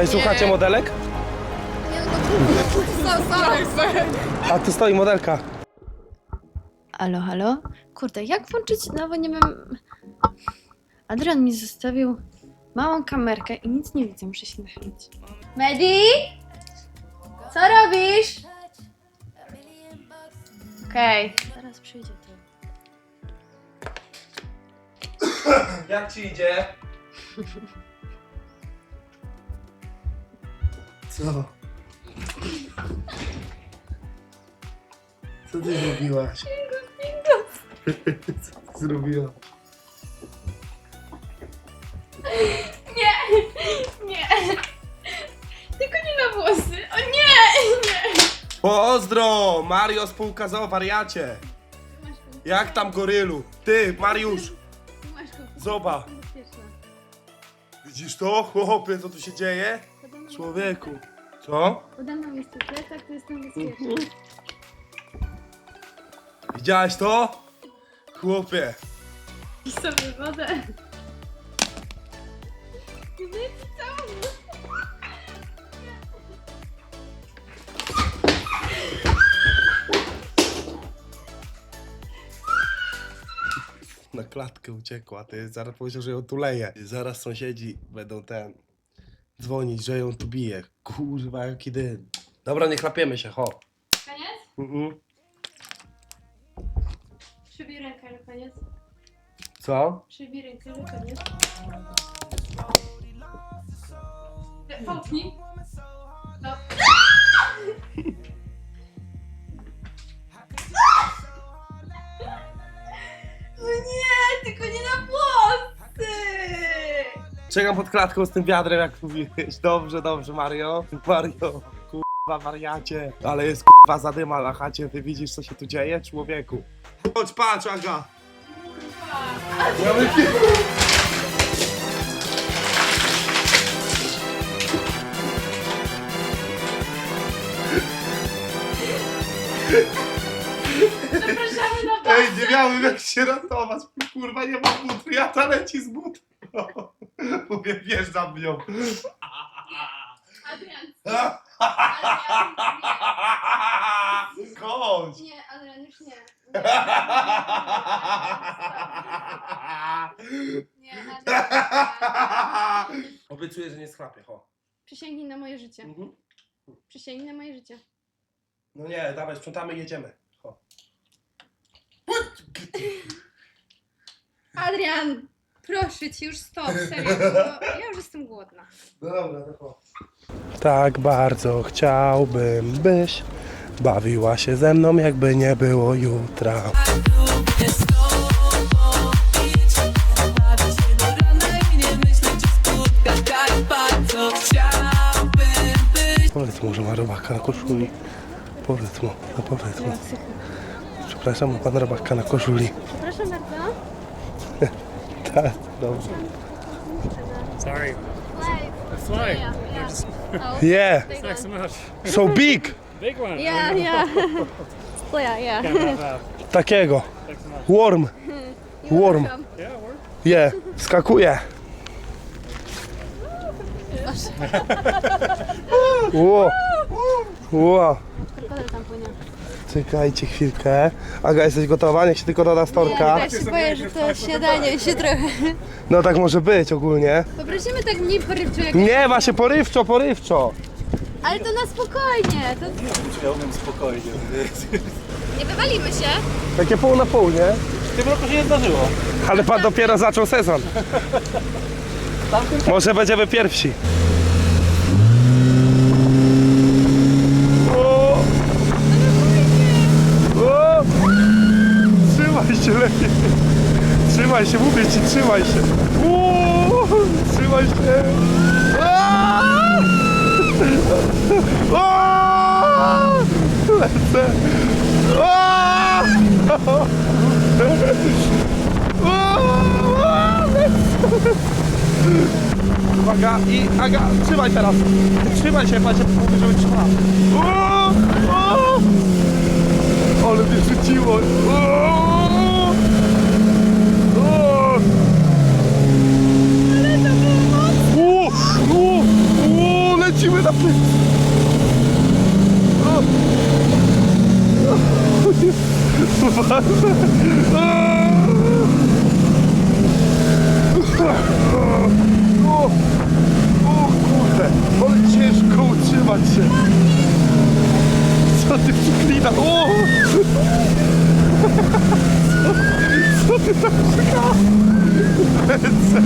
Ej, słuchacie modelek? A tu stoi modelka. Halo, halo? Kurde, jak włączyć, no bo nie wiem... Adrian mi zostawił małą kamerkę i nic nie widzę, muszę się nachylić. Medi? Co robisz? Okej. Zaraz przyjdzie to. Jak ci idzie? Co? Co ty zrobiłaś? Co ty zrobiłaś? Nie! Nie! Tylko nie na włosy! O nie! Nie! Pozdro! Mario spółka za wariacie! Jak tam gorylu? Ty, Mariusz, zobacz. Widzisz to? Chłopie, co tu się dzieje? Człowieku. Co? Pode mną jest plecak, to jestem bezpieczna. Widziałeś to? Chłopie. I sobie wodę. Wycofam. Na klatkę uciekła, ty. Zaraz powiedział, że ją tu leje. Zaraz sąsiedzi będą ten... dzwonić, że ją tu bije. Kurwa, jaki dym. Dobra, nie chlapiemy się, ho. Koniec? Mhm. Przybij rękę, że koniec. Co? Przybij rękę, że koniec. Połknij. No. No nie, tylko nie na włosy! Czekam pod klatką z tym wiadrem, jak mówiłeś. Dobrze, dobrze, Mario. Mario, kurwa, wariacie. Ale jest kurwa zadyma na chacie. Ty widzisz, co się tu dzieje, człowieku? Chodź, patrz, Aga. Bazę! Ej, nie miałem jak się ratować. Kurwa, nie mam butry, ja ta leci z but. Mówię, wjeżdżam w nią. Adrian, Chodź. nie, Adrian, już nie. Nie, Adrian. Obiecuję, że nie schlapię, ho. Przysięgnij na moje życie. Mhm. Przysięgnij na moje życie. No nie, dawaj, sprzątamy i jedziemy. Ho. Adrian, proszę cię, już stop, serio, bo ja już jestem głodna. No dobra, to. Tak bardzo chciałbym, byś bawiła się ze mną, jakby nie było jutra. Powiedz mu, że ma robaka na koszuli. Powiedz mu, no powiedz mu. Przepraszam, ma pan robaka na koszuli. Proszę bardzo. Tak, dobrze. Sorry. That's why. They're just Yeah, thanks so much. so big! Big one. Ja. To ja, ja. Can't have that. Takiego. Thanks so much. Warm. Warm. Yeah, we're Je, skakuje. Ło. Ło. Kodel tam płynie. Czekajcie chwilkę. Aga, jesteś gotowa? Niech się tylko doda storka. Ja się boję, że to śniadanie się trochę... No tak może być ogólnie. Poprosimy tak mniej porywczo jak... Nie, właśnie porywczo, porywczo. Ale to na spokojnie, to... Ja umiem spokojnie. Nie wywalimy się. Takie pół na pół, nie? W tym roku się nie zdarzyło. Ale pan dopiero zaczął sezon. Może będziemy pierwsi. O! O! Lepiej. Trzymaj się, mówię ci, trzymaj się. O! Trzymaj się. A! O! Lecę. O! Uwaga i Aga, trzymaj teraz. Trzymaj się, patrzcie, mówię, żeby trzymała. Ale mnie rzuciło. O! O! To było mocne. O! O! O. O kurde, ale ciężko utrzymać się. Co ty przyklina? O! Co, co ty tam przyklina? Lecę,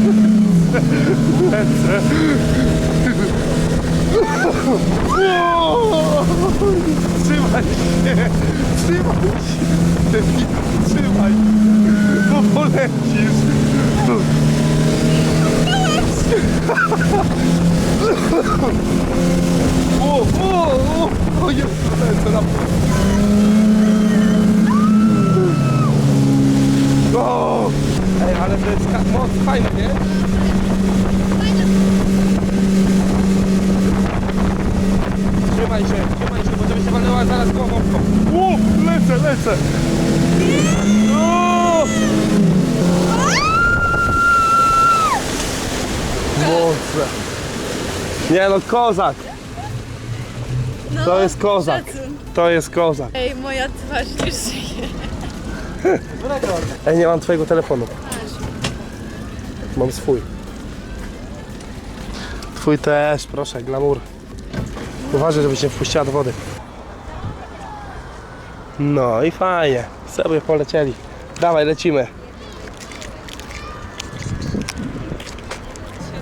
lecę. Trzymaj się, trzymaj się, Debil, trzymaj, bo polecisz. O, o, o, o Jezu, lecę na... O! Ej, ale to jest moc fajne, nie? Trzymaj się, trzymaj się, bo żeby się walnęła zaraz głową w to. O, lecę, lecę! O! Mocne. Nie no, kozak. To jest kozak. To jest kozak. Ej, moja twarz nie żyje. Ej, nie mam twojego telefonu. Mam swój. Twój też, proszę, glamour. Uważaj, żebyś nie wpuściła do wody. No i fajnie. Sobie polecieli. Dawaj, lecimy.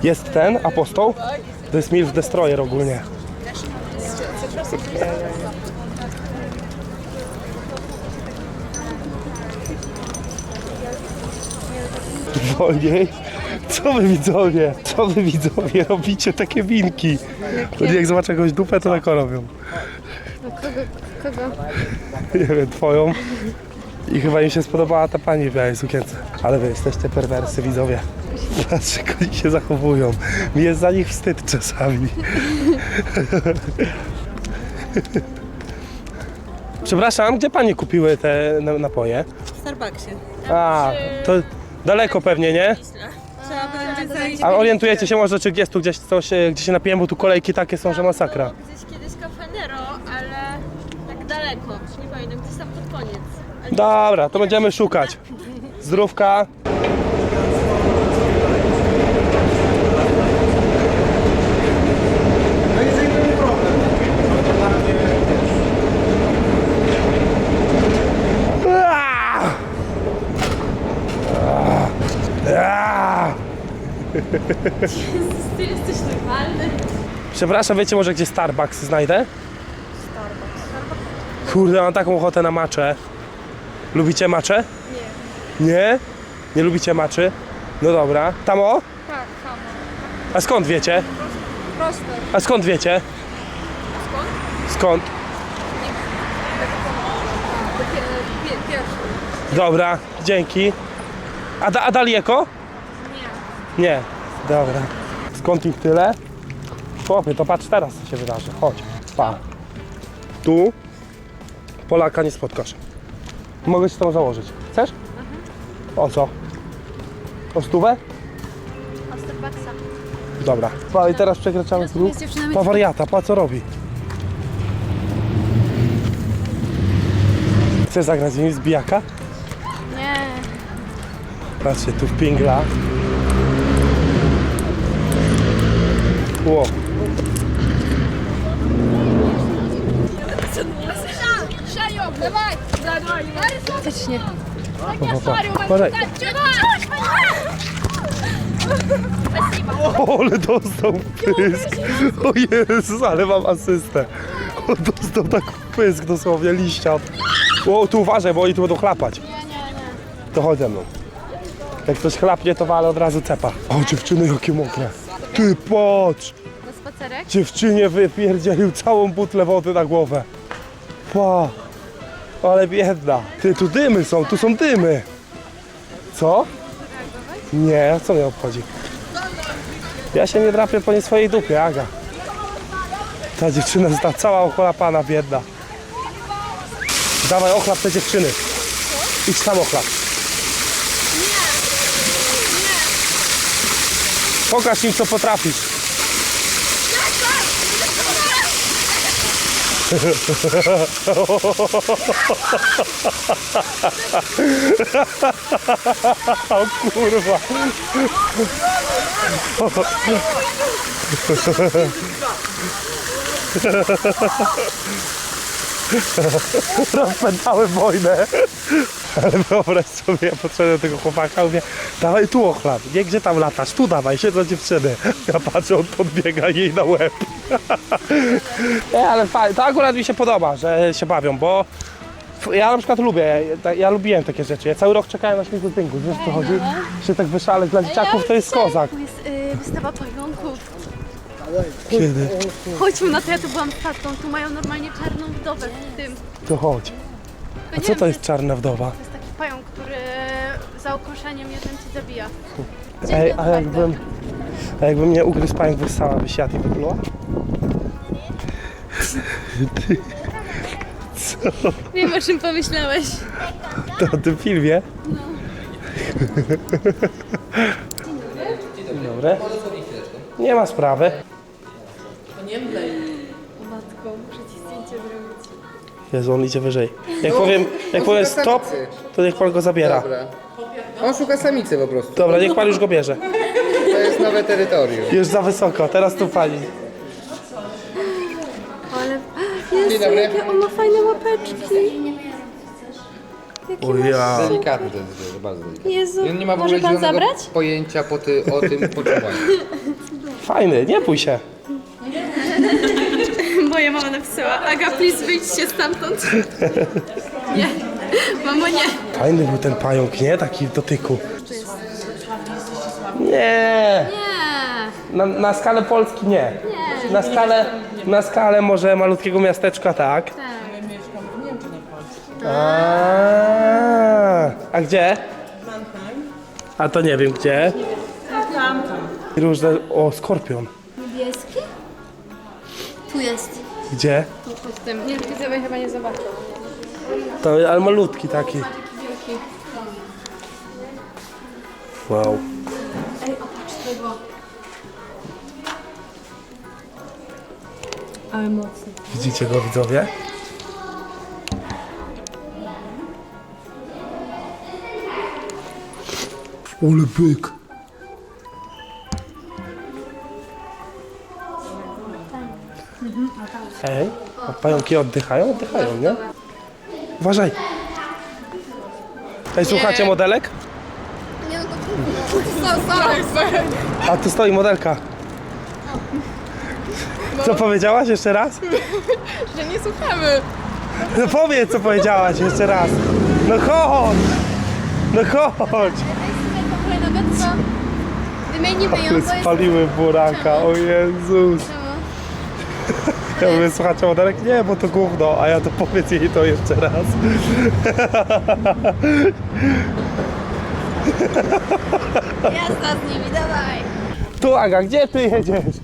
Jest ten apostoł? To jest Milf Destroyer ogólnie. Wolniej. Co wy widzowie? Co wy widzowie robicie takie winki? To jak zobaczę jakąś dupę, to tak robią. Kogo? Nie wiem, twoją. I chyba im się spodobała ta pani w białej sukience. Ale wy jesteście perwersy widzowie. Dlaczego oni się zachowują? Mi jest za nich wstyd czasami. Przepraszam, gdzie pani kupiły te na- napoje? W Starbucksie. A, to daleko pewnie, nie? Trzeba będzie zajść. A orientujecie się może, czy gdzieś tu gdzieś coś, e, gdzie się napiłem, bo tu kolejki takie są, że masakra. Gdzieś kiedyś Cafanero, ale tak daleko. Nie pamiętam, gdzieś tam pod koniec. Dobra, to będziemy szukać. Zdrówka. Ty jesteś normalny. Przepraszam, wiecie może gdzie Starbucks znajdę? Kurde, mam taką ochotę na maczę. Lubicie maczę? Nie. Nie? Nie lubicie maczy? No dobra. Tam o? Tak, tam. A skąd wiecie? Prosto. A skąd wiecie? Skąd? Skąd? Pierwszy. Dobra, dzięki. A, da, a daleko? Nie. Dobra. Skąd ich tyle? Chłopie, to patrz teraz co się wydarzy. Chodź. Pa. Tu Polaka nie spotkasz. Mogę ci to założyć. Chcesz? O co? O stówę? O Starbucksa. Dobra. Pa, i teraz przekraczamy próg. jest dziewczynami- Pa wariata, pa co robi? Chcesz zagrać z nim z bijaka? Nie. Patrzcie, tu w pingla. Ło. Faktycznie. Pa, pa, pa. Podaj. O, ale dostał pysk. O Jezus, ale mam asystę. O, dostał tak pysk dosłownie, liścia. O, tu uważaj, bo oni tu będą chlapać. Nie, nie, nie. To chodź ze mną. Jak ktoś chlapnie, to wale od razu cepa. O, dziewczyny, jakie mokre. Ty, patrz. Na spacerek? Dziewczynie wypierdzielił całą butlę wody na głowę. Pa. Ale biedna. Ty, tu dymy są, tu są dymy. Co? Nie, co mnie obchodzi? Ja się nie drapię po nie swojej dupie, Aga. Ta dziewczyna została cała ochlapana, biedna. Dawaj, ochlap te dziewczyny. Idź tam ochlap. Pokaż im, co potrafisz. O kurwa. Rozpętałem wojnę. Ale wyobraź sobie, ja podszedłem do tego chłopaka, mówię, dawaj tu ochlap, nie gdzie tam latasz, tu dawaj, siedzę dziewczyny. Ja patrzę, on podbiega jej na łeb. Nie, ale fajnie, to akurat mi się podoba, że się bawią, bo ja na przykład lubię, ja, ja lubiłem takie rzeczy. Ja cały rok czekałem na śmigus dyngus, wiesz o co chodzi? Że tak wyszaleć dla dzieciaków to jest kozak. Tu jest y, wystawa pająków. Kiedy? Chodźmy na to, ja tu byłam z tatą. Tu mają normalnie czarną wdowę w tym. To chodź. A co to jest czarna wdowa? To jest taki pająk, który za ukąszeniem jednym ci zabija. Ej, a jakbym, a jakbym mnie ugryzł pająk, wystała, byś jadł i wypluła? Wiem, o czym pomyślałeś. To o tym filmie? Dzień dobry. Nie ma sprawy. Jezu, on idzie wyżej. Jak powiem, jak powiem stop, to niech pan go zabiera. Dobra. On szuka samicy po prostu. Dobra, niech pan już go bierze. To jest nowe terytorium. Już za wysoko, teraz tu pani. Ale... Dzień Jezu, dobry. jakie on ma fajne łapeczki. Jakie O ja. Delikatny jest zwierzę, bardzo delikatny. Jezu, I on nie ma w może ogóle pan zielonego zabrać? pojęcia po ty, o tym poczuwaniu. Fajny, nie bój się. Mama napisała, Aga, please wyjdźcie stamtąd. Nie, mamo nie. Fajny był ten pająk, nie? Taki w dotyku. Nie. Nie. Na, na skalę Polski nie. Na skalę, na skalę może malutkiego miasteczka tak. A, a gdzie? A to nie wiem gdzie. Różne. O, skorpion. Niebieski? Tu jest. Gdzie? Pod tym. Nie, widzowie chyba nie zobaczą. To, ale malutki taki. Wielki. Wow. Ej, opatrz tego. Ale mocny. Widzicie go widzowie? Ole byk. Ej, a pająki oddychają? Oddychają, nie? Uważaj. Ej, słuchacie modelek? A tu stoi modelka. Co powiedziałaś jeszcze raz? Że nie słuchamy. No powiedz co powiedziałaś jeszcze raz. No chodź! No chodź! Wymienimy ją, bo jest... Spaliły buraka, o Jezus. Ja mówię, słuchajcie, modelek, nie, bo to gówno, a ja to powiedz jej to jeszcze raz. Jazda z nimi, dawaj. Tu Aga, gdzie ty jedziesz?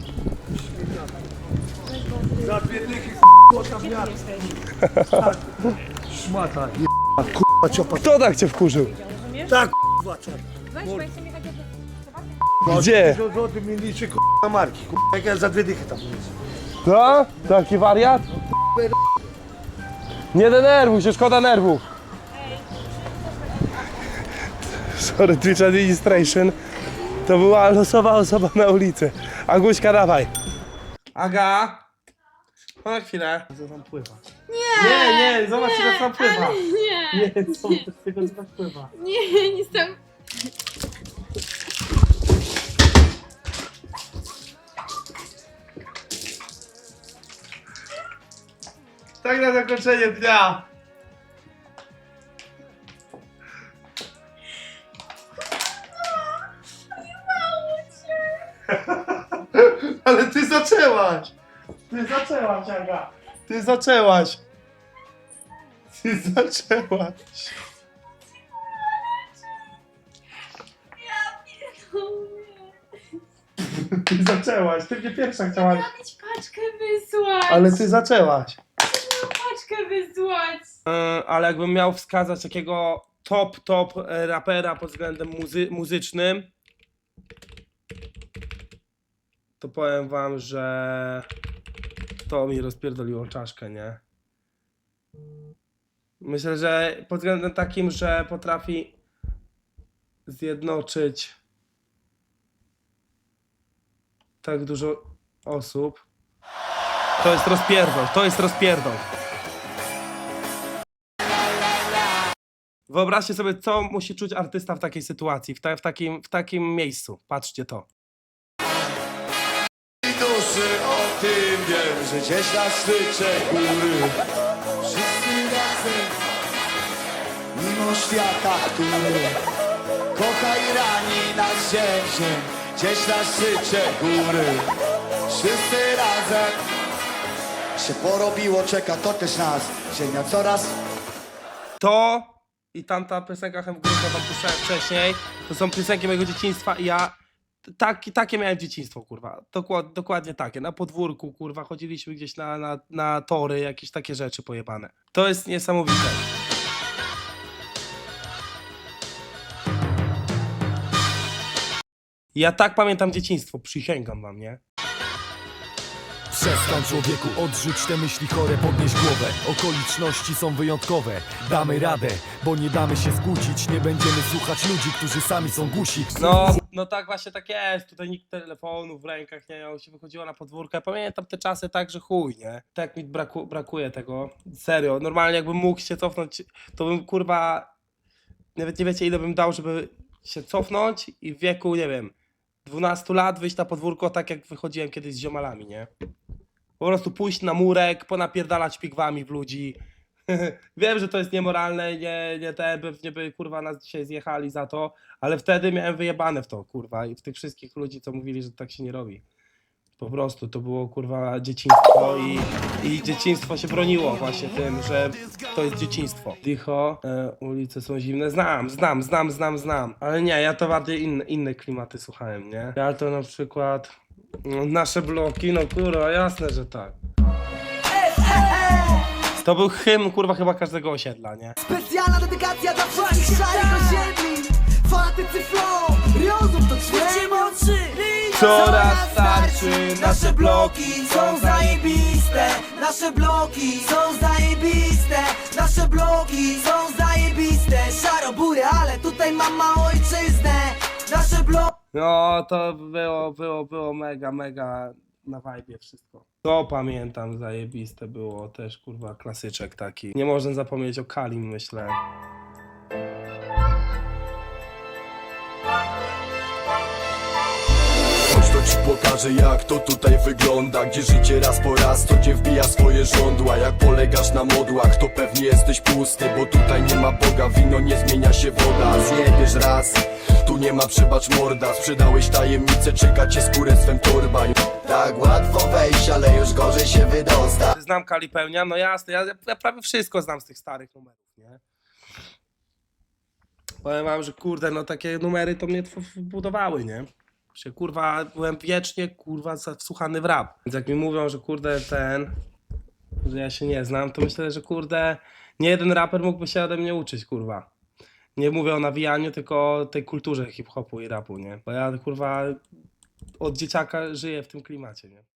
Kto tak cię wkurzył? Tak, k***a, Gdzie? złoty mi liczy k***a marki, k***a, jak ja za dwie dychy tam jest. No? Taki wariat? Nie denerwuj się, szkoda nerwów. Sorry, Twitch Administration. To była losowa osoba na ulicy. Aguśka, dawaj. Aga? Na chwilę. Co tam pływa? Nie! Nie, nie, zobacz, co tam pływa. Nie, Nie, co tam pływa. nie, nic tam... Tak na zakończenie dnia. Ale ty zaczęłaś! Ty zaczęłaś, Aga! Ty zaczęłaś! Ty zaczęłaś! Ty zaczęłaś, ty mnie pierwsza chciałaś, Mieć paczkę wysłać. ale ty zaczęłaś. Wysłać. E, ale jakbym miał wskazać takiego top, top e, rapera pod względem muzy muzycznym, to powiem wam, że To mi rozpierdoliło czaszkę, nie? Myślę, że pod względem takim, że potrafi zjednoczyć tak dużo osób. To jest rozpierdol, to jest rozpierdol. Wyobraźcie sobie, co musi czuć artysta w takiej sytuacji, w, ta, w, takim, w takim miejscu. Patrzcie to. duszy o tym wiem, że gdzieś na szczycie góry Wszyscy razem Mimo świata, który Kocha i rani nas ziem, ziem Gdzieś na szczycie góry Wszyscy razem Się porobiło, czeka to też nas Ziemia coraz To i tamta piosenka Hem Górka wam puszczałem wcześniej, to są piosenki mojego dzieciństwa i ja tak, takie miałem dzieciństwo, kurwa. Dokład, dokładnie takie. Na podwórku, kurwa, chodziliśmy gdzieś na, na, na tory, jakieś takie rzeczy pojebane. To jest niesamowite. Ja tak pamiętam dzieciństwo, przysięgam wam, nie? Przestań człowieku, odrzuć te myśli chore, podnieś głowę Okoliczności są wyjątkowe, damy radę Bo nie damy się skłócić, nie będziemy słuchać ludzi, którzy sami są głusi No, no tak właśnie tak jest. Tutaj nikt telefonu w rękach nie miał, się wychodziło na podwórkę. Pamiętam te czasy tak, że chuj, nie? Tak mi braku, brakuje tego. Serio, normalnie jakbym mógł się cofnąć, to bym kurwa. Nawet nie wiecie, ile bym dał, żeby się cofnąć i w wieku, nie wiem, 12 lat wyjść na podwórko tak jak wychodziłem kiedyś z ziomalami, nie? Po prostu pójść na murek, ponapierdalać pigwami w ludzi. Wiem, że to jest niemoralne, nie, nie te, pewnie by kurwa nas dzisiaj zjechali za to, ale wtedy miałem wyjebane w to, kurwa, i w tych wszystkich ludzi, co mówili, że tak się nie robi. Po prostu to było kurwa dzieciństwo i, i dzieciństwo się broniło właśnie tym, że to jest dzieciństwo. Dycho, e, ulice są zimne, znam, znam, znam, znam, znam, ale nie, ja to bardziej inne klimaty słuchałem, nie? Ja to na przykład no, nasze bloki, no kurwa, jasne, że tak. To był hymn kurwa chyba każdego osiedla, nie? Specjalna dedykacja dla wszystkich szarych osiedli Fanatycy flow, rozum to Coraz starszy, nasze bloki są zajebiste. Nasze bloki są zajebiste. Nasze bloki są zajebiste. Szarobury, ale tutaj mam bloki No, to było, było, było mega, mega na vibe wszystko. To pamiętam, zajebiste było też, kurwa, klasyczek taki. Nie można zapomnieć o Kalim, myślę. Chodź to ci pokażę jak to tutaj wygląda Gdzie życie raz po raz to cię wbija swoje żądła Jak polegasz na modłach to pewnie jesteś pusty Bo tutaj nie ma Boga, wino nie zmienia się woda Zjebiesz raz, nie ma przebacz morda Sprzedałeś tajemnicę, czeka cię skórę swem torba Tak łatwo wejść, ale już gorzej się wydostać Znam Kali pełnia, no jasne, ja, ja prawie wszystko znam z tych starych numerów, nie? Powiem wam, że kurde, no takie numery to mnie wbudowały, nie? Się kurwa, byłem wiecznie kurwa wsłuchany w rap. Więc jak mi mówią, że kurde ten, że ja się nie znam, to myślę, że kurde, nie jeden raper mógłby się ode mnie uczyć, kurwa. Nie mówię o nawijaniu, tylko o tej kulturze hip-hopu i rapu, nie? Bo ja kurwa od dzieciaka żyję w tym klimacie, nie?